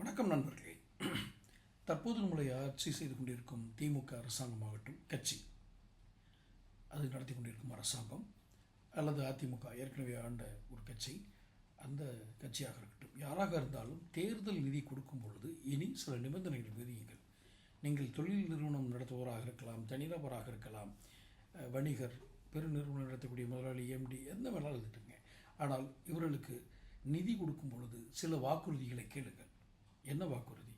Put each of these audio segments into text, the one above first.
வணக்கம் நண்பர்களே. தற்போது நம்மளை ஆட்சி செய்து கொண்டிருக்கும் திமுக அரசாங்கமாகட்டும் கட்சி அது நடத்தி கொண்டிருக்கும் அரசாங்கம் அல்லது அதிமுக ஏற்கனவே ஆண்ட ஒரு கட்சி அந்த கட்சியாக இருக்கட்டும். யாராக இருந்தாலும் தேர்தல் நிதி கொடுக்கும் பொழுது இனி சில நிபந்தனைகள் விதியுங்கள். நீங்கள் தொழில் நிறுவனம் நடத்துவோராக இருக்கலாம் தனிநபராக இருக்கலாம் வணிகர் பெருநிறுவனம் நடத்தக்கூடிய முதலாளி எம்டி எந்த வேணாலும் இருந்துட்டுங்க. ஆனால் இவர்களுக்கு நிதி கொடுக்கும் பொழுது சில வாக்குறுதிகளை கேளுங்கள். என்ன வாக்குறுதி?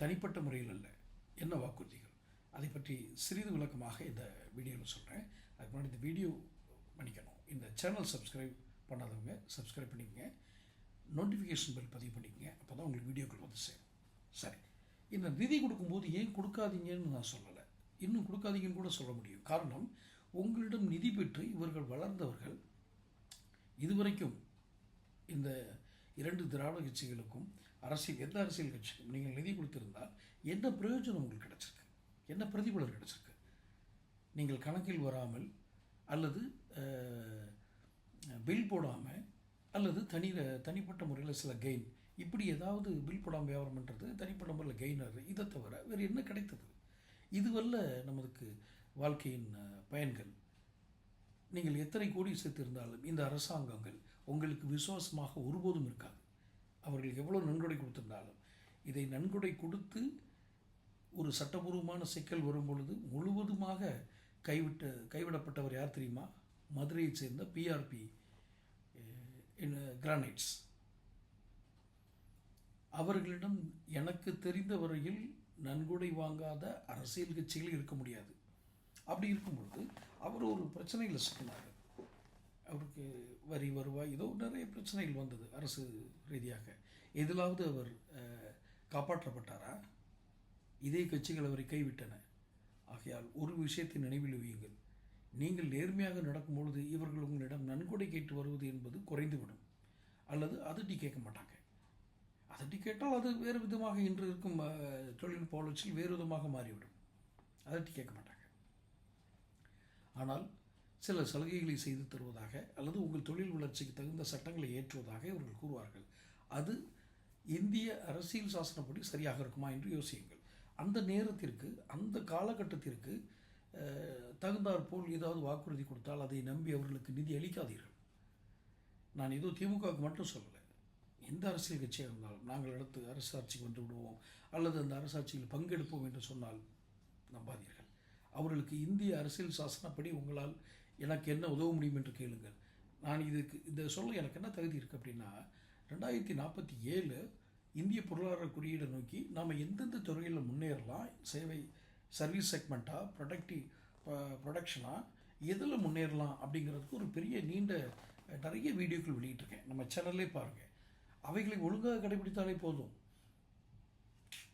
தனிப்பட்ட முறையில் அல்ல. என்ன வாக்குறுதிகள்? அதை பற்றி சிறிது விளக்கமாக இந்த வீடியோவில் சொல்கிறேன் அதுக்கு முன்னாடி இந்த வீடியோ பண்ணிக்கணும் இந்த சேனல் சப்ஸ்கிரைப் பண்ணாதவங்க சப்ஸ்கிரைப் பண்ணிக்கங்க. நோட்டிஃபிகேஷன் பில் பதிவு பண்ணிக்கங்க. அப்போ தான் உங்களுக்கு வீடியோக்கள் வந்து சேரும். சரி. இந்த நிதி கொடுக்கும்போது ஏன் கொடுக்காதீங்கன்னு நான் சொல்லலை. இன்னும் கொடுக்காதீங்கன்னு கூட சொல்ல முடியும். காரணம் உங்களிடம் நிதி பெற்று இவர்கள் வளர்ந்தவர்கள் இதுவரைக்கும் இந்த இரண்டு திராவிட கட்சிகளுக்கும் அரசியல் எந்த அரசியல் கட்சிக்கும் நீங்கள் நிதி கொடுத்திருந்தால் என்ன பிரயோஜனம் உங்களுக்கு கிடைச்சிருக்கு? என்ன பிரதிபலன் கிடச்சிருக்கு? நீங்கள் கணக்கில் வராமல் அல்லது பில் போடாமல் அல்லது தனி தனிப்பட்ட முறையில் சில கெயின் இப்படி ஏதாவது பில் போடாமல் வியாபாரம் பண்ணுறது தனிப்பட்ட முறையில் கெயின் ஆகுது. இதை தவிர வேறு என்ன கிடைத்தது? இதுவல்ல நமக்கு வாழ்க்கையின் பயன்கள். நீங்கள் எத்தனை கோடி சேர்த்திருந்தாலும் இந்த அரசாங்கங்கள் உங்களுக்கு விசுவாசமாக ஒருபோதும் இருக்காது. அவர்கள் எவ்வளோ நன்கொடை கொடுத்திருந்தாலும் இதை நன்கொடை கொடுத்து ஒரு சட்டபூர்வமான சிக்கல் வரும் பொழுது முழுவதுமாக கைவிட்ட கைவிடப்பட்டவர் யார் தெரியுமா? மதுரையைச் சேர்ந்த பிஆர்பி கிரானைட்ஸ் அவர்களிடம் எனக்கு தெரிந்த வரையில் நன்கொடை வாங்காத அரசியல் கட்சிகள் இருக்க முடியாது. அப்படி இருக்கும்பொழுது அவர் ஒரு பிரச்சனையில் சிக்கினார். அவருக்கு வரி வருவாய் ஏதோ நிறைய பிரச்சனைகள் வந்தது அரசு ரீதியாக. எதிலாவது அவர் காப்பாற்றப்பட்டாரா? இதே கட்சிகள் அவரை கைவிட்டன. ஆகையால் ஒரு விஷயத்தை நினைவில் வையுங்கள். நீங்கள் நேர்மையாக நடக்கும் பொழுது இவர்கள் உங்களிடம் நன்கொடை கேட்டு வருவது என்பது குறைந்துவிடும். அல்லது அதட்டி கேட்க மாட்டாங்க. அதட்டி கேட்டால் அது வேறு விதமாக இன்று இருக்கும் தொழில்நுட்ப வளர்ச்சியில் வேறு விதமாக மாறிவிடும். அதட்டி கேட்க மாட்டாங்க. ஆனால் சில சலுகைகளை செய்து தருவதாக அல்லது உங்கள் தொழில் வளர்ச்சிக்கு தகுந்த சட்டங்களை ஏற்றுவதாக இவர்கள் கூறுவார்கள். அது இந்திய அரசியல் சாசனப்படி சரியாக இருக்குமா என்று யோசியுங்கள். அந்த நேரத்திற்கு அந்த காலகட்டத்திற்கு அஹ், தகுந்தாற்போல் ஏதாவது வாக்குறுதி கொடுத்தால் அதை நம்பி அவர்களுக்கு நிதி அளிக்காதீர்கள். நான் ஏதோ திமுகவுக்கு மட்டும் சொல்லலை. எந்த அரசியல் கட்சியாக இருந்தாலும் நாங்கள் அடுத்து அரசு ஆட்சிக்கு வந்து விடுவோம். அல்லது அந்த அரசாட்சியில் பங்கெடுப்போம் என்று சொன்னால் நம்பாதீர்கள். அவர்களுக்கு இந்திய அரசியல் சாசனப்படி உங்களால் எனக்கு என்ன உதவ முடியும் என்று கேளுங்கள். நான் இதுக்கு இந்த சொல்ல எனக்கு என்ன தகுதி இருக்குது அப்படின்னா ரெண்டாயிரத்தி நாற்பத்தி ஏழு இந்திய பொருளாதார குறியீடை நோக்கி நாம் எந்தெந்த துறையில் முன்னேறலாம் சேவை சர்வீஸ் செக்மெண்ட்டாக ப்ரொடக்டிவ் ப்ரொடக்ஷனாக எதில் முன்னேறலாம் அப்படிங்கிறதுக்கு ஒரு பெரிய நீண்ட நிறைய வீடியோக்கள் வெளியிட்டிருக்கேன். நம்ம சேனல்லே பாருங்கள் அவைகளை ஒழுங்காக கடைபிடித்தாலே போதும்.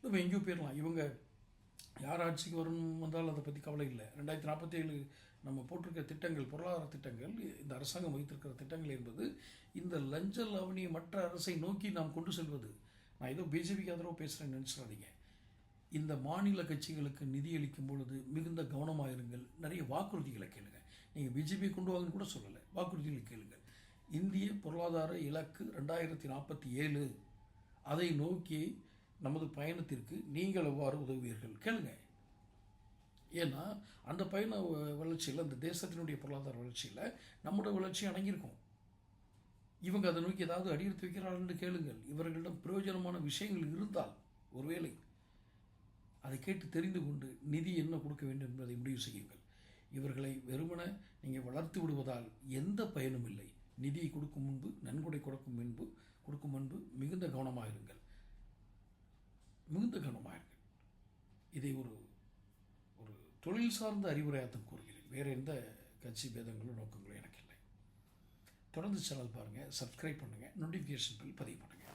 நம்ம எங்கேயோ போயிடலாம். இவங்க யார் ஆட்சிக்கு வரும் வந்தாலும் அதை பற்றி கவலை இல்லை. ரெண்டாயிரத்தி நாற்பத்தி ஏழு நம்ம போட்டிருக்கிற திட்டங்கள் பொருளாதார திட்டங்கள் இந்த அரசாங்கம் வைத்திருக்கிற திட்டங்கள் என்பது இந்த லஞ்ச லவணியை மற்ற அரசை நோக்கி நாம் கொண்டு செல்வது. நான் ஏதோ பிஜேபிக்கு ஆதரவு பேசுகிறேன்னு நினச்சிடாதீங்க. இந்த மாநில கட்சிகளுக்கு நிதி அளிக்கும் பொழுது மிகுந்த கவனமாக இருங்கள். நிறைய வாக்குறுதிகளை கேளுங்க. நீங்கள் பிஜேபி கொண்டு வாங்கன்னு கூட சொல்லலை. வாக்குறுதிகளை கேளுங்கள். இந்திய பொருளாதார இலக்கு ரெண்டாயிரத்தி நாற்பத்தி ஏழு அதை நோக்கி நமது பயணத்திற்கு நீங்கள் எவ்வாறு உதவுவீர்கள்? கேளுங்க. ஏன்னா அந்த பயண வ- வளர்ச்சியில் அந்த தேசத்தினுடைய பொருளாதார வளர்ச்சியில் நம்முடைய வளர்ச்சி அடங்கியிருக்கும். இவங்க அதை நோக்கி ஏதாவது அடியெடுத்து வைக்கிறார்கள் என்று கேளுங்கள். இவர்களிடம் பிரயோஜனமான விஷயங்கள் இருந்தால் ஒருவேளை அதை கேட்டு தெரிந்து கொண்டு நிதி என்ன கொடுக்க வேண்டும் என்பதை முடிவு செய்யுங்கள். இவர்களை வெறுமன நீங்கள் வளர்த்து விடுவதால் எந்த பயனும் இல்லை. நிதியை கொடுக்கும் முன்பு நன்கொடை கொடுக்கும் முன்பு கொடுக்கும் முன்பு மிகுந்த கவனமாக இருங்கள். மிகுந்த கவனமாக இதை ஒரு ஒரு தொழில் சார்ந்த அறிவுரையாத்தம் கூறுகிறேன். வேறு எந்த கட்சி பேதங்களும் நோக்கங்களும் எனக்கு இல்லை. தொடர்ந்து சேனல் பாருங்கள் சப்ஸ்கிரைப் பண்ணுங்கள் நோட்டிஃபிகேஷன் பில் பதிவு பண்ணுங்கள்